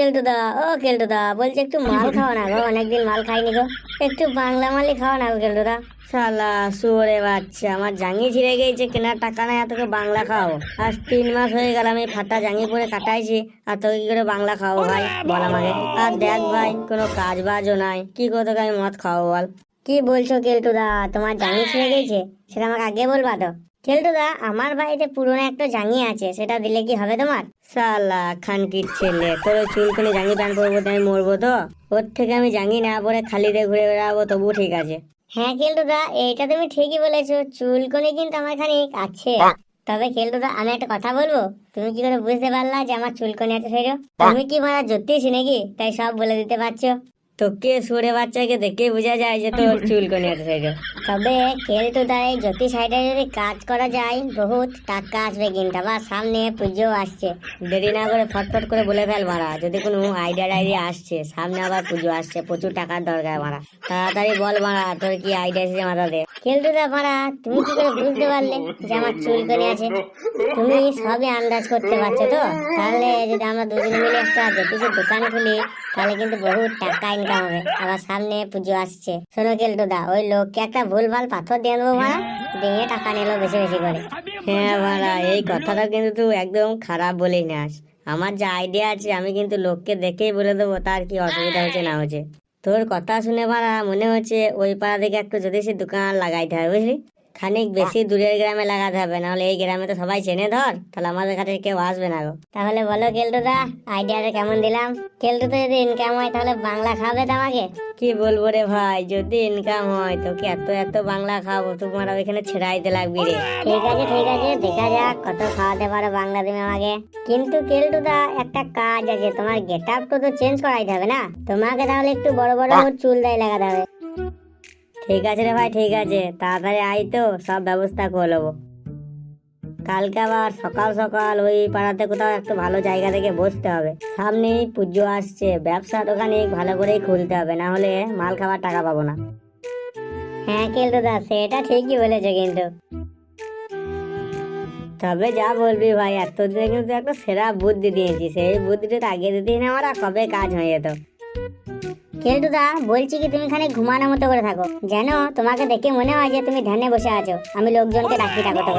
কেলটুদা ও কেলটুদা বলছে একটু মাল খাও না গো অনেকদিন মাল খাইনি গো। একটু বাংলা মালই খাও না গো কেলটুদা শালা শুয়োরে বাচ্চা আমার জাঙ্গি ছিঁড়ে গেছে কেনার টাকা নাই তোকে বাংলা খাও আজ তিন মাস হয়ে গেল আমি ফাটা জাঙ্গি পরে কাটাইছি আর তোকে কি করে বাংলা খাও ভাই? বল আমাকে। আর দেখ ভাই কোনো কাজ বাজও নাই। কি করে তোকে আমি মদ খাওয়াবো বল? কি বলছো কেলটুদা তোমার জাঙ্গি ছিঁড়ে গেছে? সেটা আমাকে আগে বলবা তো। কেলটুদা আমার বাড়িতে পুরনো একটা জাঙ্গি আছে সেটা দিলে কি হবে তোমার? সালা খানকির ছেলে তোর চুলকুনি জাঙ্গি প্যান্ট পরবো তো আমি মরবো তো? ওর থেকে আমি জাঙ্গি না পরে খালিতে ঘুরে বেড়াবো তবু ঠিক আছে। হ্যাঁ কেলটুদা এইটা তুমি ঠিকই বলেছ চুল চুলকুনি কিন্তু আমার খানিক আছে। তবে কেলটুদা আমি একটা কথা বলব? তুমি কি করে বুঝতে পারলা যে আমার চুল চুলকুনি আছে সেটা? তুমি কি মারা জ্যোতিষী নাকি? তাই সব বলে দিতে পারছ। তোকে সুরে বাচ্চাকে দেখে বোঝা যায় যে তোর চুলকুনি আছে সাইডে তবে কেলটু তো এই জ্যোতি সাইডে যদি কাজ করা যায় বহুত টাকা আসবে কিন্তু আবার সামনে পুজো আসছে দেরি না করে ফটফট করে বলে ফেল মারা যদি কোনো আইডিয়া টাইডিয়া আসছে সামনে আবার পুজো আসছে প্রচুর টাকার দরকার মারা তাড়াতাড়ি বল মারা তোর কি আইডিয়া এসেছে মাথাতে কেলটু দা মারা তুমি কি করে বুঝতে পারলে যে আমার চুলকুনি আছে? তুমি সবই আন্দাজ করতে পারছ তো? তাহলে যদি আমরা দুজনে মিলে একটা জ্যোতিষের দোকান খুলি তাহলে কিন্তু বহুত টাকা ইনকাম হবে। আবার সামনে পুজো আসছে। শোনো কেলটু দা ওই লোককে একটা ভুল ভালো পাথর দিয়ে দেবো মারা দিয়ে টাকা নিলো বেশি বেশি করে। হ্যাঁ মারা এই কথাটা কিন্তু তুই একদম খারাপ বলেই নাস আমার যে আইডিয়া আছে আমি কিন্তু লোককে দেখেই বলে দেবো তার কি অসুবিধা হচ্ছে না হচ্ছে তোর কথা শুনে মারা মনে হচ্ছে ওই পাড়া থেকে একটু জ্যোতিষের দোকান লাগাইতে হবে বুঝলি খানিক বেশি দূরের গ্রামে লাগাতে হবে নাহলে এই গ্রামে তো সবাই চেনে ধর। তাহলে আমাদের কাছে কেউ আসবে না গো। তাহলে বলো কেলটুদা আইডিয়াটা কেমন দিলাম? কেলটুতে যদি ইনকাম হয় তাহলে বাংলা খাবে তো আমাকে কি বলব রে ভাই যদি ইনকাম হয় তোকে এত এত বাংলা খাব তোমার ওইখানে ছেড়াইতে লাগবি রে। ঠিক আছে ঠিক আছে দেখা যাক কত খাওয়াতে পারো বাংলা তুমি আমাকে। কিন্তু কেলটুদা একটা কাজ আছে তোমার গেট আপ তো চেঞ্জ করাইতে হবে না? তোমাকে তাহলে একটু বড় বড় চুল দায় লাগাতে হবে। ঠিক আছে রে ভাই, ঠিক আছে। তাড়াতাড়ি আই তো, সব ব্যবস্থা করে নেব। কালকে আবার সকাল সকাল ওই পাড়াতে কোথাও একটু ভালো জায়গা থেকে বসতে হবে। সামনেই পুজো আসছে, ব্যবসা দোকানে ভালো করেই খুলতে হবে, না হলে মাল খাবার টাকা পাবো না। হ্যাঁ কিন্তু দা, সেটা ঠিকই বলেছে কিন্তু। তবে যা বলবি ভাই, এতদিনে কিন্তু একটা সেরা বুদ্ধি দিয়েছি, সেই বুদ্ধিটা আগে দিতেই না আমার কবে কাজ হয়ে যেত। কেলটুদা বলছি কি তুমি খানিক ঘুমানোর মতো করে থাকো। যেন তোমাকে দেখে মনে হয় যে তুমি ধ্যানে বসে আছো। আমি লোকজনকে ডাকি থাকো তো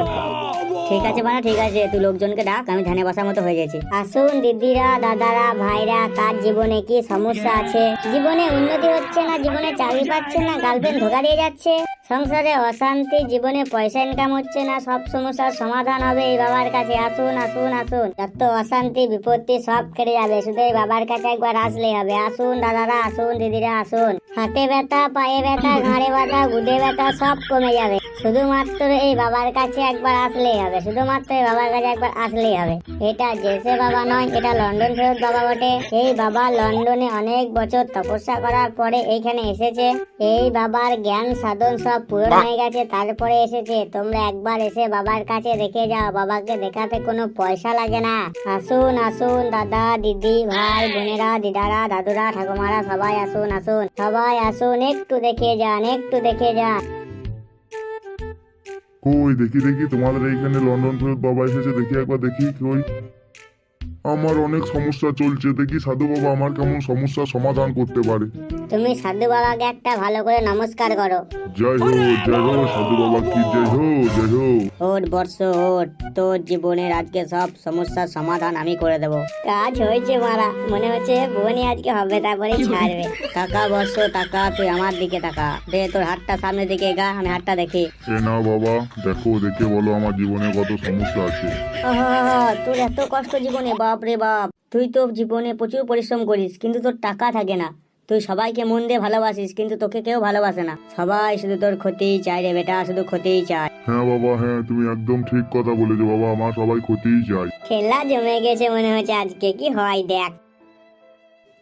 ঠিক আছে মানে ঠিক আছে, তুই লোকজনকে ডাক, আমি ধ্যানে বসার মতো হয়ে গেছি। আসুন দিদিরা, দাদারা, ভাইরা, কার জীবনে কি সমস্যা আছে? জীবনে উন্নতি হচ্ছে না, জীবনে চাকরি পাচ্ছে না, গার্লফ্রেন্ড ধোকা দিয়ে যাচ্ছে? সংসারে অশান্তি, জীবনে পয়সা ইনকাম হচ্ছে না, সব সমস্যার সমাধান হবে এই বাবার কাছে। আসুন আসুন আসুন। যত অশান্তি, বিপত্তি সব কেটে যাবে। শুধু এই বাবার কাছে একবার আসলেই হবে। আসুন, দাদারা, আসুন, দিদিরা, আসুন। হাতে ব্যথা, পায়ে ব্যথা, ঘাড়ে ব্যথা গুদে ব্যথা সব কমে যাবে। শুধুমাত্র এই বাবার কাছে একবার আসলেই হবে। শুধুমাত্র এই বাবার কাছে একবার আসলেই হবে। এটা জেসে বাবা নয়, এটা লন্ডন ফেরত বাবা বটে। এই বাবা লন্ডনে অনেক বছর তপস্যা করার পরে এইখানে এসেছে। এই বাবার জ্ঞান সাধন সব পূরণ হয়ে গেছে তারপরে এসেছে। তোমরা একবার এসে বাবার কাছে দেখে যাও বাবাকে দেখাতে কোনো পয়সা লাগে না। আসুন আসুন দাদা দিদি ভাই বোনেরা দিদারা দাদুরা ঠাকুমারা সবাই আসুন আসুন। সবাই আসুন একটু দেখে যান একটু দেখে যান। কই দেখি দেখি তোমাদের এইখানে লন্ডন ফেরত বাবা এসেছে দেখি একবার দেখি কই। আমার অনেক সমস্যা চলছে দেখি সাধু বাবা আমার কেমন সমস্যার সমাধান করতে পারে। তুমি সাধু বাবাকে একটা ভালো করে নমস্কার করো। জয় হো জয় হো সাধু বাবা কি জয় হো জয় হো। ওট বর্ষ ওট। তোর জীবনের আজকে সব সমস্যার সমাধান আমি করে দেব। কাজ হয়েছে মারা মনে হচ্ছে বোনই আজকে হবে তারপরে ছাড়বে। টাকা বর্ষ টাকা তুই আমার দিকে টাকা। দে তোর হাতটা সামনের দিকে গা আমি হাতটা দেখি। এ না বাবা দেখো দেখে বলো আমার জীবনে কত সমস্যা আছে। তোর এত কষ্ট জীবনে বাপ রে বাপ। তুই তো জীবনে প্রচুর পরিশ্রম করিস কিন্তু তোর টাকা থাকে না। তুই সবাইকে মন দিয়ে ভালোবাসিস কিন্তু তোকে কেউ ভালোবাসে না। সবাই শুধু তোর ক্ষতিই চায় রে বেটা শুধু ক্ষতিই চায়। হ্যাঁ বাবা হ্যাঁ তুমি একদম ঠিক কথা বলেছ বাবা আমার সবাই ক্ষতিই চাই খেলা জমে গেছে মনে হচ্ছে আজকে কি হয় দেখ।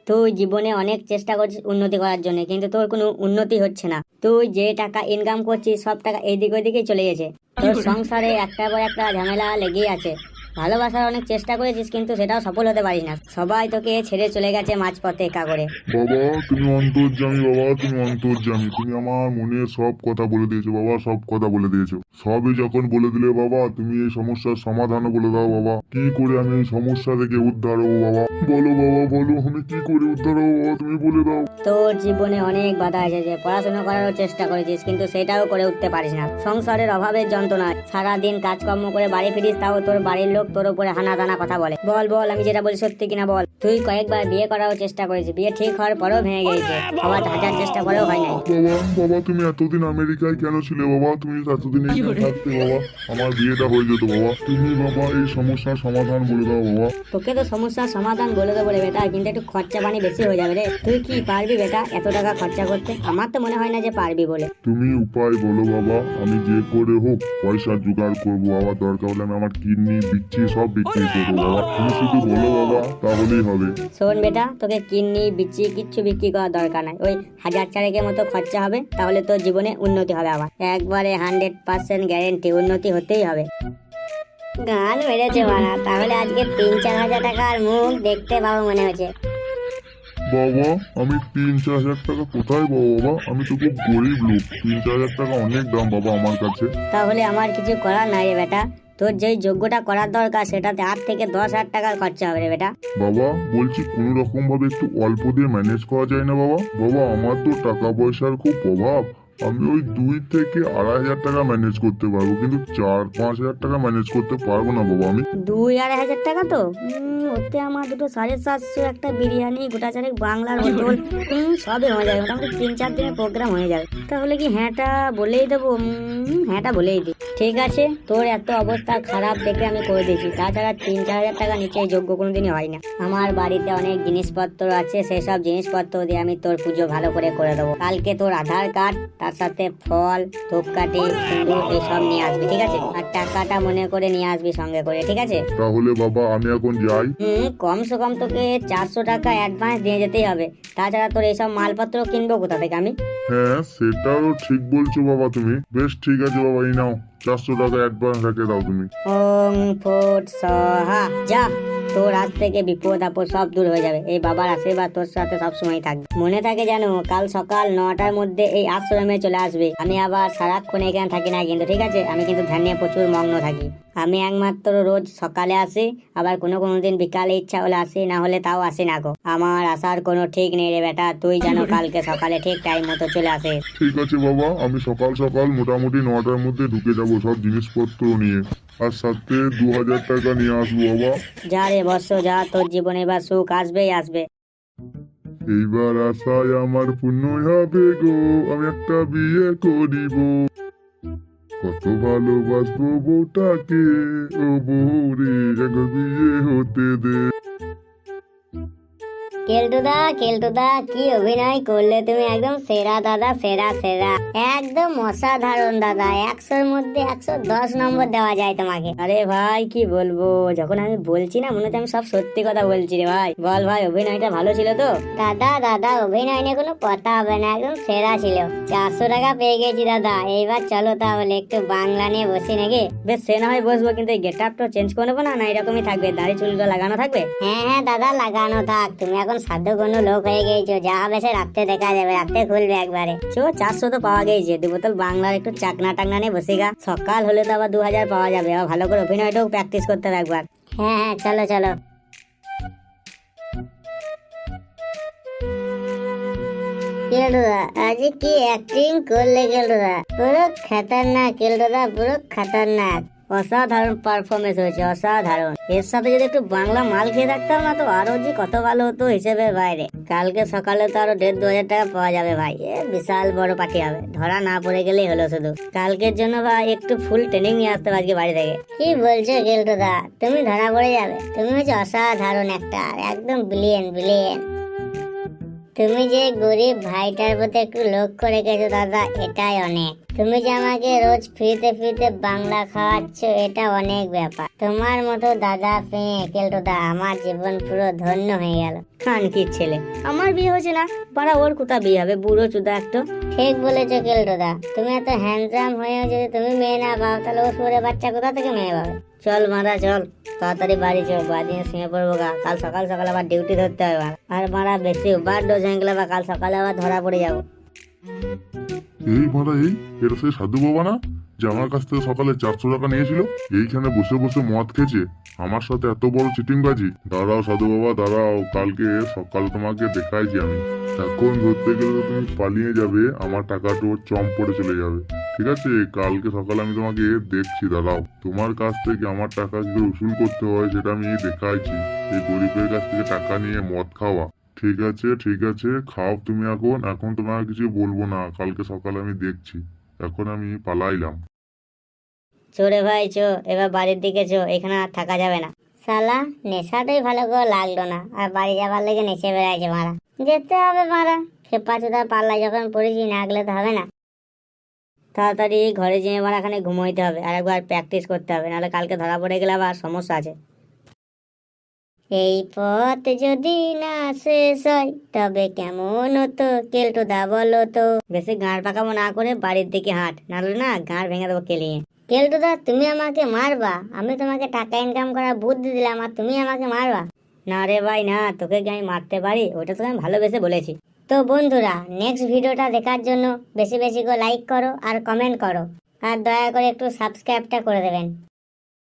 তুই জীবনে অনেক চেষ্টা করছিস উন্নতি করার জন্য কিন্তু তোর কোনো উন্নতি হচ্ছে না। তুই যে টাকা ইনকাম করছিস সব টাকা এদিক ওদিকে চলে গেছে। তোর সংসারে একটা পর একটা ঝামেলা লেগেই আছে। ভালোবাসার অনেক চেষ্টা করেছিস কিন্তু সেটাও সফল হতে পারিস না। সবাই তোকে ছেড়ে চলে গেছে মাঝপথে একা করে। বাবা তুমি অন্তর্জামী বাবা তুমি অন্তর্জামী তুমি আমার মনের সব কথা বলে দিয়েছ বাবা সব কথা বলে দিয়েছ। সবই যখন বলে দিলে বাবা তুমি এই সমস্যার সমাধানও বলে দাও বাবা। কি করে আমি এই সমস্যা থেকে উদ্ধার হব বাবা? বলো বাবা বলো আমি কি করে উদ্ধার হব বাবা তুমি বলে দাও। তোর জীবনে অনেক বাধা এসেছে পড়াশোনা করারও চেষ্টা করেছিস কিন্তু সেটাও করে উঠতে পারিস না। সংসারের অভাবের যন্ত্রণা সারাদিন কাজকর্ম করে বাড়ি ফিরিস তাও তোর বাড়ির লোক তোর উপরে হানা টানা কথা বলে। বল বল আমি যেটা বলি সত্যি কিনা বল। তুই কয়েকবার বিয়ে করারও চেষ্টা করেছিস বিয়ে ঠিক হওয়ার পরেও ভেঙে গেছে আবার হাজার চেষ্টা করেও হয় নাই। বাবা বাবা তুমি এতদিন আমেরিকায় কেন ছিলে বাবা? তুমি এতদিন থাকতে বাবা। আমার বিয়েটা হয়ে যেত বাবা। তুমি বাবা এই সমস্যার সমাধান বলে দাও বাবা। তোকে তো সমস্যার সমাধান বলে দেবো রে বেটা কিন্তু একটু খরচা পানি বেশি হয়ে যাবে রে। তুই কি পারবি বেটা এত টাকা খরচা করতে? আমার তো মনে হয় না যে পারবি বলে। তুমি উপায় বলো বাবা আমি যে করে হোক পয়সা জোগাড় করব। বাবা দরকার হলে আমি আমার কিডনি বিচ্ছি সব বিক্রি করব বাবা? তুমি শুধু বলো বাবা তাহলেই হবে। শোন বেটা তোকে কিডনি বিচি কিচ্ছু বিক্রি করার দরকার নাই। ওই হাজার চারেকের মতো খরচা হবে তাহলে তোর জীবনে উন্নতি হবে আবার। একবারে হান্ড্রেড পার্সেন্ট গ্যারেন্টি উন্নতি হতেই হবে। গান মেরেছে মারা তাহলে আজকে তিন চার হাজার টাকার মুখ দেখতে পাবো মনে হচ্ছে। বাবা আমি তিন চার হাজার টাকা কোথায় পাবো বাবা? আমি তো খুব গরিব লোক। তিন চার হাজার টাকা অনেক দাম বাবা আমার কাছে। তাহলে আমার কিছু করার নাই রে বেটা। তোর যেই যোগ্যটা করার দরকার সেটাতে আট থেকে দশ হাজার টাকার খরচা হবে রে বেটা। বাবা, বলছি কোনো রকম ভাবে একটু অল্প দিয়ে ম্যানেজ করা যায় না বাবা? বাবা, আমার তো টাকা পয়সার খুব অভাব। আমি ওই দুই থেকে আড়াই হাজার টাকা ম্যানেজ করতে পারব, কিন্তু চার, পাঁচ হাজার টাকা ম্যানেজ করতে পারব না বাবা আমি। দুই আড়াই হাজার টাকা তো? ওতে আমার দুটো সাড়ে সাতশো একটা বিরিয়ানি, গোটা চারেক বাংলার হোটেল সবই হয়ে যাবে, মোটামুটি তিন চার দিনের প্রোগ্রাম হয়ে যাবে। তাহলে কি হ্যাঁটা বলেই দেবো? হ্যাঁটা বলেই দিই। ঠিক আছে, তোর এত অবস্থা খারাপ দেখে আমি করে দিয়েছি। তাছাড়া তিন, চার হাজার টাকা নিচে যোগ্য কোনোদিনই হয় না। আমার বাড়িতে অনেক জিনিসপত্র আছে, সেসব জিনিসপত্র দিয়ে আমি তোর পুজো ভালো করে করে দেবো। কালকে তোর আধার কার্ড তার সাথে ফল ধূপকাঠি সিঁদুর এইসব নিয়ে আসবি ঠিক আছে? আর টাকাটা মনে করে নিয়ে আসবি সঙ্গে করে ঠিক আছে? তাহলে বাবা আমি এখন যাই। হুম কমসে কম তোকে চারশো টাকা অ্যাডভান্স দিয়ে যেতেই হবে। তাছাড়া তোর এইসব মালপত্র কিনবো কোথা থেকে আমি? হ্যাঁ সেটাও ঠিক বলছো বাবা তুমি। বেশ ঠিক আছে বাবা এই নাও। চারশো টাকা অ্যাডভান্স রেখে দাও তুমি। তোর আজ থেকে বিপদ, আপদ সব দূর হয়ে যাবে। এই বাবার আশীর্বাদ তোর সাথে সবসময় থাকবে। মনে থাকে যেন কাল সকাল নটার মধ্যে এই আশ্রমে চলে আসবে। আমি আবার সারাক্ষণ এখানে থাকি না কিন্তু, ঠিক আছে? আমি কিন্তু ধ্যান নিয়ে প্রচুর মগ্ন থাকি। আমি একমাত্র রোজ সকালে আসি আবার কোনো কোনো দিন বিকালে ইচ্ছা হলে আসি না হলে তাও আসি না গো। আমার আসার কোনো ঠিক নেই রে বেটা তুই জানো কালকে সকালে ঠিক টাইম মতো চলে আসে ঠিক আছে বাবা আমি সকাল সকাল মোটামুটি নটার মধ্যে ঢুকে যাব সব জিনিসপত্র নিয়ে। আর সাথে দু হাজার টাকা নিয়ে আসব বাবা। যা রে বর্ষ যা তোর জীবনে এবার সুখ আসবেই আসবে। এইবার আশায় আমার পূর্ণ হবে গো আমি একটা বিয়ে করিব। কত ভালোবাসবো বউটাকে ও বউ রে বিয়ে হতে দে। কেলটুদা কেলটুদা কি অভিনয় করলে তুমি একদম সেরা দাদা সেরা সেরা। একদম অসাধারণ দাদা একশোর মধ্যে একশো দশ নম্বর দেওয়া যায় তোমাকে। আরে ভাই কি বলব? যখন আমি বলছি না মনে হচ্ছে আমি সব সত্যি কথা বলছি রে ভাই। বল ভাই অভিনয়টা ভালো ছিল তো? দাদা দাদা অভিনয় নিয়ে কোনো কথা হবে না একদম সেরা ছিল। চারশো টাকা পেয়ে গেছি দাদা এইবার চলো তাহলে একটু বাংলা নিয়ে বসি নাকি? বেশ সে না হয় বসবো কিন্তু এই গেট আপটা চেঞ্জ করে নেব না? না এরকমই থাকবে দাড়ি চুলটা লাগানো থাকবে? হ্যাঁ হ্যাঁ দাদা লাগানো থাক। তুমি এখন সাধ্য কোনো লোক হয়ে গেছো যা হবে সে রাত্রে দেখা যাবে, রাত্রে খুলবে একবারে। চো চারশো তো পাওয়া গেছে দু বোতল বাংলার একটু চাকনা টাকনা নিয়ে বসে গা। সকাল হলে তো আবার দু হাজার পাওয়া যাবে। আবার ভালো করে অভিনয়টাও প্র্যাকটিস করতে হবে একবার। হ্যাঁ হ্যাঁ চলো চলো। কেলুদা আজ কি অ্যাক্টিং করলে কেলুদা পুরো খতরনাক কেলুদা পুরো খতরনাক। অসাধারণ পারফরমেন্স হয়েছে, অসাধারণ। এর সাথে যদি একটু বাংলা মাল খেয়ে থাকতাম না তো আরও যে কত ভালো হতো হিসেবে বাইরে। কালকে সকালে তো আরও দেড় দু হাজার টাকা পাওয়া যাবে ভাই, এ বিশাল বড় পার্টি হবে, ধরা না পড়ে গেলেই হলো শুধু। কালকের জন্য ভাই একটু ফুল ট্রেনিং নিয়ে আসতে আজকে বাড়ি থেকে। কি বলছো গেলটুদা তুমি ধরা পড়ে যাবে। তুমি হচ্ছে অসাধারণ একটা একদম বিলিয়ন বিলিয়ন তুমি যে গরিব ভাইটার প্রতি একটু লক্ষ্য রেখেছো দাদা, এটাই অনেক। তুমি যে আমাকে রোজ ফ্রিতে ফ্রিতে বাংলা খাওয়াচ্ছ এটা অনেক ব্যাপার। তোমার মতো দাদা পেয়ে কেলটোদা আমার জীবন পুরো ধন্য হয়ে গেল। খান কি ছেলে? আমার বিয়ে হয়েছে না পাড়া ওর কোথা বিয়ে হবে বুড়ো চুদা একটু। ঠিক বলেছ কেলটোদা তুমি এত হ্যান্ডসাম হয়েও যদি তুমি মেয়ে না পাও তাহলে ও সুরে বাচ্চা কোথা থেকে মেয়ে পাবে? চল মারা চল। তাড়াতাড়ি বাড়ি চল বাদিনে শুয়ে পড়ব গা। কাল সকাল সকাল আবার ডিউটি ধরতে হবে আর মারা বেশি বার ডোজ হয়ে গেলে বা কাল সকালে আবার ধরা পড়ে যাব। এই মারা এই? এটা সেই সাধু বাবা না? যে আমার কাছ থেকে সকালে চারশো টাকা নিয়েছিল, এইখানে বসে বসে মদ খেয়েছে। আমার সাথে এত বড় চিটিংবাজি। দাঁড়াও সাধু বাবা, দাঁড়াও। কালকে সকাল তোমাকে দেখাইছি আমি। এখন ধরতে গেলে তো তুমি পালিয়ে যাবে, আমার টাকাটা চম পড়ে চলে যাবে। ঠিক আছে? কালকে সকালে আমি তোমাকে দেখছি, দাঁড়াও। তোমার কাছ থেকে আমার টাকা কি উসুল করতে হয়, সেটা আমি দেখাইছি। এই গরিবের কাছ থেকে টাকা নিয়ে মদ খাওয়া। ঠিক আছে ঠিক আছে খাও তুমি এখন এখন তোমাকে কিছু বলব না কালকে সকালে আমি দেখছি এখন আমি পালাইলাম। চোরে ভাই চো এবার বাড়ির দিকে চো এখানে আর থাকা যাবে না। সালা নেশাটাই ভালো করে লাগল না আর বাড়ি যাবার লেগে নেচে বেড়াইছে মারা। যেতে হবে মারা খেপা চোদা পাল্লায় যখন পড়েছি না আগলে তো হবে না। তাড়াতাড়ি ঘরে যেয়ে মারা এখানে ঘুমোইতে হবে আর একবার প্র্যাকটিস করতে হবে নাহলে কালকে ধরা পড়ে গেলে আবার সমস্যা আছে। এই পথ যদি না শেষ হয় তবে কেমন হতো? কেলটু দা বলো তো। বেশি গাঁড় পাকাবো না করে বাড়ির দিকে হাঁট নাহলে না গাঁড় ভেঙে দেবো কেলিয়ে কেলটু দা তুমি আমাকে মারবা। আমি তোমাকে টাকা ইনকাম করার বুদ্ধি দিলাম আর তুমি আমাকে মারবা। না রে ভাই না তোকে কি আমি মারতে পারি? ওটা তোকে আমি ভালোবেসে বলেছি। তো বন্ধুরা নেক্সট ভিডিওটা দেখার জন্য বেশি বেশি করে লাইক করো আর কমেন্ট করো। আর দয়া করে একটু সাবস্ক্রাইবটা করে দেবেন।